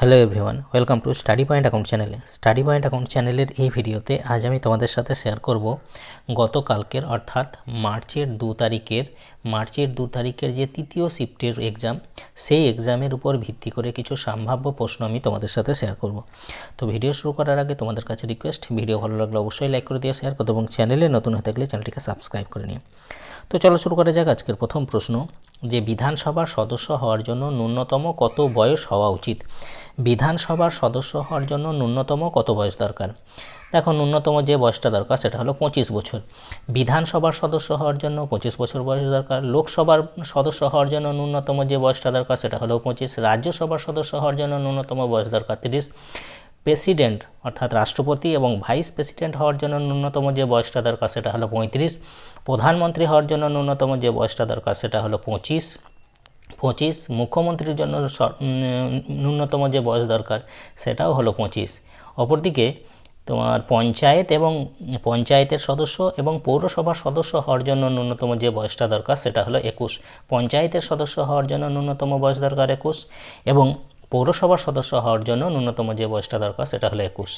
Hello everyone, welcome to study point account চ্যানেলে। Study point account চ্যানেলের এই ভিডিওতে আজ আমি তোমাদের সাথে শেয়ার করব গতকালকের, অর্থাৎ মার্চের দু তারিখের, মার্চের দু তারিখের যে তৃতীয় শিফটের এক্সাম সেই এক্সামের উপর ভিত্তি করে কিছু সম্ভাব্য প্রশ্ন আমি তোমাদের সাথে শেয়ার করব। তো ভিডিও শুরু করার আগে তোমাদের কাছে রিকোয়েস্ট ভিডিও ভালো লাগলে অবশ্যই লাইক করে দিয়ে শেয়ার করতে এবং চ্যানেলে নতুন হয়ে থাকলে চ্যানেলটিকে সাবস্ক্রাইব করে নিও। তো চলো শুরু করা যাক আজকের প্রথম প্রশ্ন। যে বিধানসভার সদস্য হওয়ার জন্য ন্যূনতম কত বয়স হওয়া উচিত? বিধানসভার সদস্য হওয়ার জন্য ন্যূনতম কত বয়স দরকার? দেখো, ন্যূনতম যে বয়সটা দরকার সেটা হলো পঁচিশ বছর। বিধানসভার সদস্য হওয়ার জন্য পঁচিশ বছর বয়স দরকার। লোকসভার সদস্য হওয়ার জন্য ন্যূনতম যে বয়সটা দরকার সেটা হলো পঁচিশ। রাজ্যসভার সদস্য হওয়ার জন্য ন্যূনতম বয়স দরকার তিরিশ। প্রেসিডেন্ট অর্থাৎ রাষ্ট্রপতি এবং ভাইস প্রেসিডেন্ট হওয়ার জন্য ন্যূনতম যে বয়সটা দরকার সেটা হলো পঁয়ত্রিশ, প্রধানমন্ত্রী হওয়ার জন্য ন্যূনতম যে বয়সটা দরকার সেটা হলো পঁচিশ পঁচিশ, মুখ্যমন্ত্রীর জন্য ন্যূনতম যে বয়স দরকার সেটাও হলো পঁচিশ। অপরদিকে তোমার পঞ্চায়েত এবং পঞ্চায়েতের সদস্য এবং পৌরসভার সদস্য হওয়ার জন্য ন্যূনতম যে বয়সটা দরকার সেটা হলো একুশ। পঞ্চায়েতের সদস্য হওয়ার জন্য ন্যূনতম বয়স দরকার একুশ এবং পৌরসভার সদস্য হওয়ার জন্য ন্যূনতম যে বয়সটা দরকার সেটা হলো একুশ।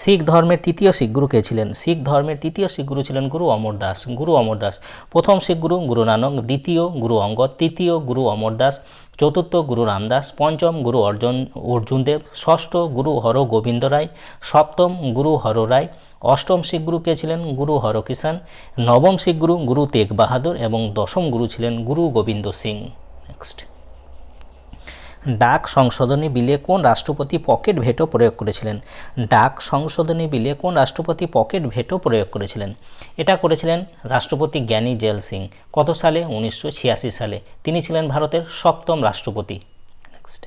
শিখ ধর্মের তৃতীয় শিখ গুরু কে ছিলেন? শিখ ধর্মের তৃতীয় শিখ গুরু ছিলেন গুরু অমর দাস। গুরু অমর দাস প্রথম শিখ গুরু গুরু নানক, দ্বিতীয় গুরু অঙ্গদ, তৃতীয় গুরু অমর দাস, চতুর্থ গুরু রামদাস পঞ্চম গুরু অর্জুন অর্জুন দেব, ষষ্ঠ গুরু হর গোবিন্দ রায়, সপ্তম গুরু হর রায়, অষ্টম শিখ গুরু কে ছিলেন? গুরু হরকিষান নবম শিখ গুরু গুরু তেগ বাহাদুর এবং দশম গুরু ছিলেন গুরু গোবিন্দ সিং। নেক্সট ডাক সংশোধনী বিলে কোন রাষ্ট্রপতি পকেট ভেটো প্রয়োগ করেছিলেন? ডাক সংশোধনী বিলে কোন রাষ্ট্রপতি পকেট ভেটো প্রয়োগ করেছিলেন? এটা করেছিলেন রাষ্ট্রপতি জ্ঞানী জেল সিং। কত সালে? উনিশশো ছিয়াশি সালে। তিনি ছিলেন ভারতের সপ্তম রাষ্ট্রপতি। নেক্সট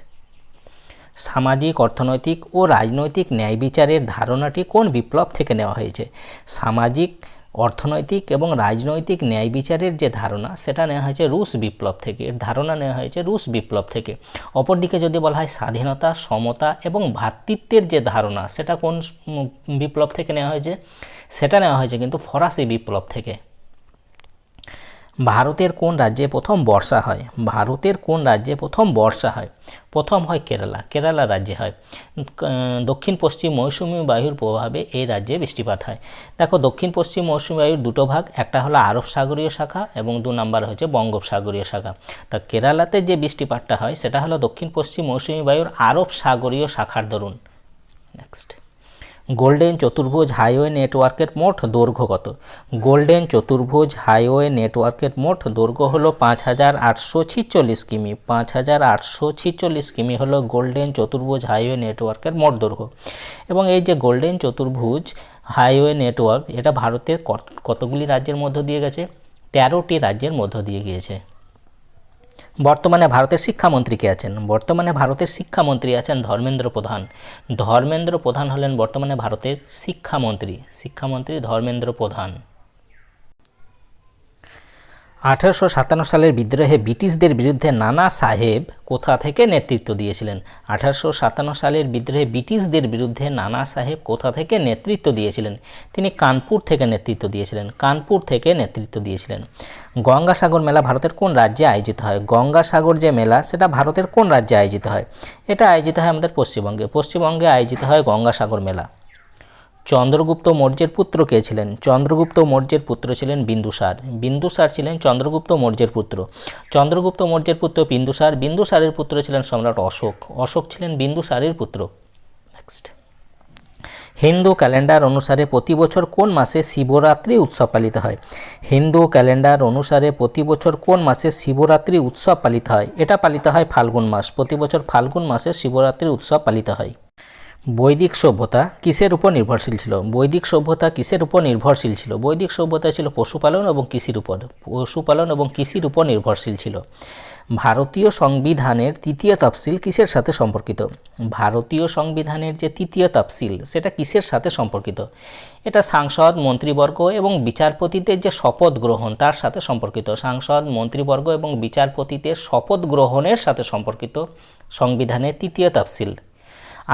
সামাজিক, অর্থনৈতিক ও রাজনৈতিক ন্যায় বিচারের ধারণাটি কোন বিপ্লব থেকে নেওয়া হয়েছে? সামাজিক অর্থনৈতিক এবং রাজনৈতিক ন্যায় বিচারের যে ধারণা, সেটা নেওয়া হয়েছে রুশ বিপ্লব থেকে। এর ধারণা নেওয়া হয়েছে রুশ বিপ্লব থেকে। অপরদিকে যদি বলা হয় স্বাধীনতা, সমতা এবং ভ্রাতৃত্বের যে ধারণা, সেটা কোন বিপ্লব থেকে নেওয়া হয়েছে? সেটা নেওয়া হয়েছে কিন্তু ফরাসি বিপ্লব থেকে। ভারতের কোন রাজ্যে প্রথম বর্ষা হয়? ভারতের কোন রাজ্যে প্রথম বর্ষা হয়? প্রথম হয় কেরালা। কেরালা রাজ্যে হয়। দক্ষিণ পশ্চিম মৌসুমী বায়ুর প্রভাবে এই রাজ্যে বৃষ্টিপাত হয়। দেখো, দক্ষিণ পশ্চিম মৌসুমী বায়ুর দুটো ভাগ, একটা হলো আরব সাগরীয় শাখা এবং দু নম্বর হচ্ছে বঙ্গোপসাগরীয় শাখা। তা কেরালাতে যে বৃষ্টিপাতটা হয়, সেটা হলো দক্ষিণ পশ্চিম মৌসুমী বায়ুর আরব সাগরীয় শাখার দরুন। নেক্সট গোল্ডেন চতুর্ভুজ হাইওয়ে নেটওয়ার্কের মোট দৈর্ঘ্য কত? গোল্ডেন চতুর্ভুজ হাইওয়ে নেটওয়ার্কের মোট দৈর্ঘ্য হলো পাঁচ হাজার আটশো ছিচল্লিশ কিমি। পাঁচ হাজার আটশো ছিচল্লিশ কিমি হলো গোল্ডেন চতুর্ভুজ হাইওয়ে নেটওয়ার্কের মোট দৈর্ঘ্য। এবং এই যে গোল্ডেন চতুর্ভুজ হাইওয়ে নেটওয়ার্ক, এটা ভারতের কত- কতগুলি রাজ্যের মধ্য দিয়ে গেছে? তেরোটি রাজ্যের মধ্য দিয়ে গিয়েছে। বর্তমানে ভারতের শিক্ষামন্ত্রী কে আছেন? বর্তমানে ভারতের শিক্ষামন্ত্রী আছেন ধর্মেন্দ্র প্রধান। ধর্মেন্দ্র প্রধান হলেন বর্তমানে ভারতের শিক্ষামন্ত্রী। শিক্ষামন্ত্রী ধর্মেন্দ্র প্রধান। আঠারোশো সাতান্ন সালের বিদ্রোহে ব্রিটিশদের বিরুদ্ধে নানা সাহেব কোথা থেকে নেতৃত্ব দিয়েছিলেন? আঠারোশো সাতান্ন সালের বিদ্রোহে ব্রিটিশদের বিরুদ্ধে নানা সাহেব কোথা থেকে নেতৃত্ব দিয়েছিলেন? তিনি কানপুর থেকে নেতৃত্ব দিয়েছিলেন। কানপুর থেকে নেতৃত্ব দিয়েছিলেন। গঙ্গাসাগর মেলা ভারতের কোন রাজ্যে আয়োজিত হয়? গঙ্গাসাগর যে মেলা, সেটা ভারতের কোন রাজ্যে আয়োজিত হয়? এটা আয়োজিত হয় আমাদের পশ্চিমবঙ্গে। পশ্চিমবঙ্গে আয়োজিত হয় গঙ্গাসাগর মেলা। চন্দ্রগুপ্ত মৌর্যের পুত্র কে ছিলেন? চন্দ্রগুপ্ত মৌর্যের পুত্র ছিলেন বিন্দুসার। বিন্দুসার ছিলেন চন্দ্রগুপ্ত মৌর্যের পুত্র। চন্দ্রগুপ্ত মৌর্যের পুত্র বিন্দুসার। বিন্দুসারের পুত্র ছিলেন সম্রাট অশোক। অশোক ছিলেন বিন্দুসারের পুত্র। নেক্সট হিন্দু ক্যালেন্ডার অনুসারে প্রতি বছর কোন মাসে শিবরাত্রি উৎসব পালিত হয়? হিন্দু ক্যালেন্ডার অনুসারে প্রতি বছর কোন মাসে শিবরাত্রি উৎসব পালিত হয়? এটা পালিত হয় ফাল্গুন মাস। প্রতি বছর ফাল্গুন মাসে শিবরাত্রি উৎসব পালিত হয়। বৈদিক সভ্যতা কিসের উপর নির্ভরশীল ছিল? বৈদিক সভ্যতা কিসের উপর নির্ভরশীল ছিল? বৈদিক সভ্যতা ছিল পশুপালন এবং কৃষির উপর। পশুপালন এবং কৃষির উপর নির্ভরশীল ছিল। ভারতীয় সংবিধানের তৃতীয় তফসিল কিসের সাথে সম্পর্কিত? ভারতীয় সংবিধানের যে তৃতীয় তফসিল, সেটা কিসের সাথে সম্পর্কিত? এটা সাংসদ, মন্ত্রীবর্গ এবং বিচারপতিদের যে শপথ গ্রহণ, তার সাথে সম্পর্কিত। সাংসদ, মন্ত্রীবর্গ এবং বিচারপতিদের শপথ গ্রহণের সাথে সম্পর্কিত সংবিধানের তৃতীয় তফসিল।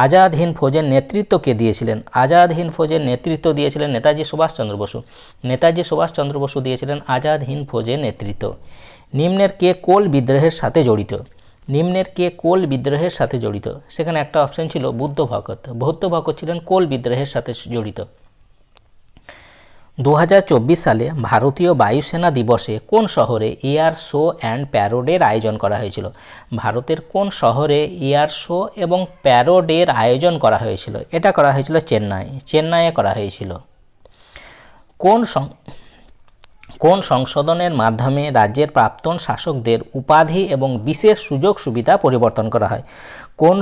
আজাদ হিন্দ ফৌজের নেতৃত্ব কে দিয়েছিলেন। আজাদ হিন্দ ফৌজের নেতৃত্ব দিয়েছিলেন নেতাজি সুভাষচন্দ্র বসু। নেতাজি সুভাষচন্দ্র বসু দিয়েছিলেন আজাদ হিন্দ ফৌজের নেতৃত্ব। নিম্নের কে কোল বিদ্রোহের সাথে জড়িত? নিম্নের কে কোল বিদ্রোহের সাথে জড়িত? সেখানে একটা অপশন ছিল বুদ্ধ ভকত বৌদ্ধ ভকত ছিলেন কোল বিদ্রোহের সাথে জড়িত। দু হাজার চব্বিশ সালে ভারতীয় বায়ুসেনা দিবসে কোন শহরে এয়ার শো অ্যান্ড প্যারোডের আয়োজন করা হয়েছিল? ভারতের কোন শহরে এয়ার শো এবং প্যারোডের আয়োজন করা হয়েছিল? এটা করা হয়েছিল চেন্নাই। চেন্নাইয়ে করা হয়েছিল। কোন কোন সংশোধনের মাধ্যমে রাজ্যের প্রাক্তন শাসকদের উপাধি এবং বিশেষ সুযোগ সুবিধা পরিবর্তন করা হয়? কোন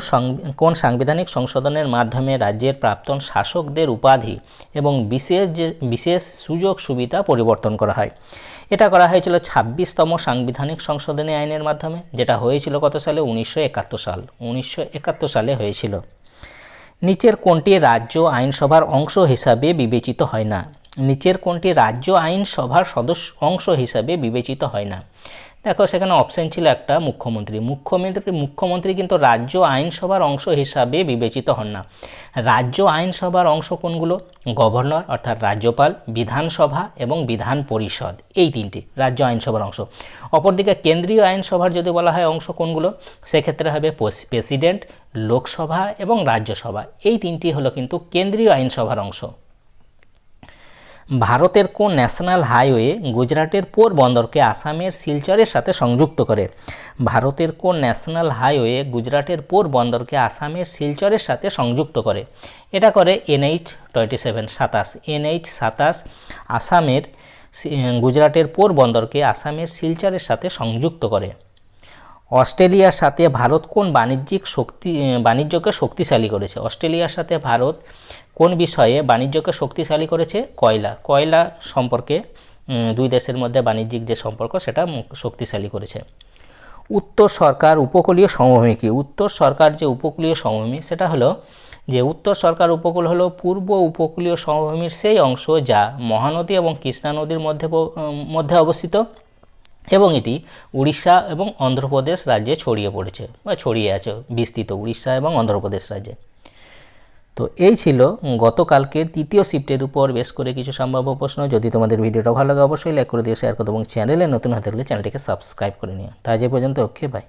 কোন সাংবিধানিক সংশোধনের মাধ্যমে রাজ্যের প্রাক্তন শাসকদের উপাধি এবং বিশেষ যে, বিশেষ সুযোগ সুবিধা পরিবর্তন করা হয়? এটা করা হয়েছিল ছাব্বিশতম সাংবিধানিক সংশোধনী আইনের মাধ্যমে, যেটা হয়েছিল কত সালে? উনিশশো একাত্তর সাল। উনিশশো একাত্তর সালে হয়েছিল। নিচের কোনটি রাজ্য আইনসভার অংশ হিসাবে বিবেচিত হয় না? নিচের কোনটি রাজ্য আইনসভার সদস্য অংশ হিসাবে বিবেচিত হয় না? দেখো, সেখানে অপশন ছিল একটা, মুখ্যমন্ত্রী। মুখ্যমন্ত্রী মুখ্যমন্ত্রী কিন্তু রাজ্য আইনসভার অংশ হিসাবে বিবেচিত হন না। রাজ্য আইনসভার অংশ কোনগুলো? গভর্নর, অর্থাৎ রাজ্যপাল, বিধানসভা এবং বিধান পরিষদ। এই তিনটি রাজ্য আইনসভার অংশ। অপরদিকে কেন্দ্রীয় আইনসভার যদি বলা হয় অংশ কোনগুলো? সেক্ষেত্রে হবে প্রেসিডেন্ট, লোকসভা এবং রাজ্যসভা। এই তিনটি হলো কিন্তু কেন্দ্রীয় আইনসভার অংশ। ভারতের কোন ন্যাশনাল হাইওয়ে গুজরাটের পোরবন্দরকে আসামের শিলচরের সাথে সংযুক্ত করে? ভারতের কোন ন্যাশনাল হাইওয়ে গুজরাটের পোরবন্দরকে আসামের শিলচরের সাথে সংযুক্ত করে? এটা করে এনএইচ টোয়েন্টি সেভেন সাতাশ, এনএইচ সাতাশ আসামের গুজরাটের পোরবন্দরকে আসামের শিলচরের সাথে সংযুক্ত করে। অস্ট্রেলিয়ার সাথে ভারত কোন বাণিজ্যিক শক্তি বাণিজ্যকে শক্তিশালী করেছে? অস্ট্রেলিয়ার সাথে ভারত কোন বিষয়ে বাণিজ্যকে শক্তিশালী করেছে? কয়লা। কয়লা সম্পর্কে দুই দেশের মধ্যে বাণিজ্যিক যে সম্পর্ক, সেটা শক্তিশালী করেছে। উত্তর সরকার উপকূলীয় সমভূমি কি? উত্তর সরকার যে উপকূলীয় সমভূমি, সেটা হলো যে উত্তর সরকার উপকূল হলো পূর্ব উপকূলীয় সমভূমির সেই অংশ যা মহানদী এবং কৃষ্ণা নদীর মধ্যে মধ্যে অবস্থিত। এবং এটি উড়িষ্যা এবং অন্ধ্রপ্রদেশ রাজ্যে ছড়িয়ে পড়েছে, বা ছড়িয়ে আছে, বিস্তৃত উড়িষ্যা এবং অন্ধ্রপ্রদেশ রাজ্যে। তো এই ছিল গতকালকের তৃতীয় শিফটের উপর বেশ করে কিছু সম্ভাব্য প্রশ্ন। যদি তোমাদের ভিডিওটা ভালো লাগে, অবশ্যই লাইক করে দিয়ে শেয়ার করো এবং চ্যানেলে নতুন হয়ে থাকলে চ্যানেলটিকে সাবস্ক্রাইব করে নিও। তাই যে পর্যন্ত ওকে বাই